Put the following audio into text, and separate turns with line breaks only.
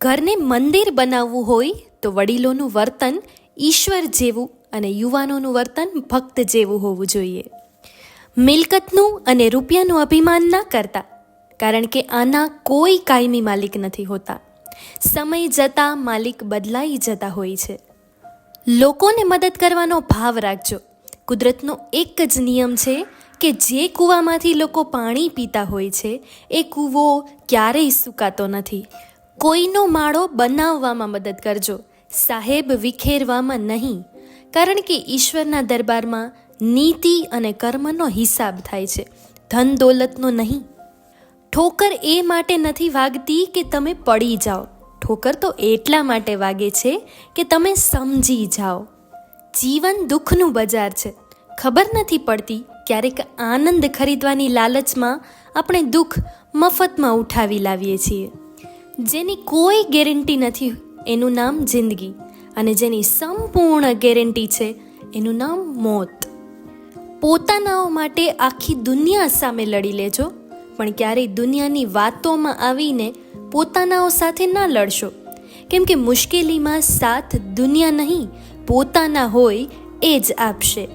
ઘરને મંદિર બનાવવું હોય તો વડીલોનું વર્તન ઈશ્વર જેવું અને યુવાનોનું વર્તન ભક્ત જેવું હોવું જોઈએ. મિલકતનું અને રૂપિયાનું અભિમાન ના કરતા, કારણ કે આના કોઈ કાયમી માલિક નથી હોતા. સમય જતાં માલિક બદલાઈ જતા હોય છે. લોકોને મદદ કરવાનો ભાવ રાખજો. કુદરતનો એક જ નિયમ છે કે જે કૂવામાંથી લોકો પાણી પીતા હોય છે, એ કૂવો ક્યારેય સુકાતો નથી. કોઈનો માળો બનાવવામાં મદદ કરજો, સાહેબ વિખેરવામાં નહીં, કારણ કે ઈશ્વરના દરબારમાં નીતિ અને કર્મનો હિસાબ થાય છે, ધન દોલતનો નહીં. ઠોકર એ માટે નથી વાગતી કે તમે પડી જાઓ. ઠોકર તો એટલા માટે વાગે છે કે તમે સમજી જાઓ. જીવન દુઃખનું બજાર છે. ખબર નથી પડતી ક્યારેક આનંદ ખરીદવાની લાલચમાં આપણે દુઃખ મફતમાં ઉઠાવી લાવીએ છીએ. જેની કોઈ ગેરંટી નથી એનું નામ જિંદગી અને જેની સંપૂર્ણ ગેરંટી છે એનું નામ મોત. પોતાનાઓ માટે આખી દુનિયા સામે લડી લેજો, પણ ક્યારેય દુનિયાની વાતોમાં આવીને પોતાનાઓ સાથે ના લડશો. કેમ કે મુશ્કેલીમાં સાથ દુનિયા નહીં, પોતાના હોય એ જ આપશે.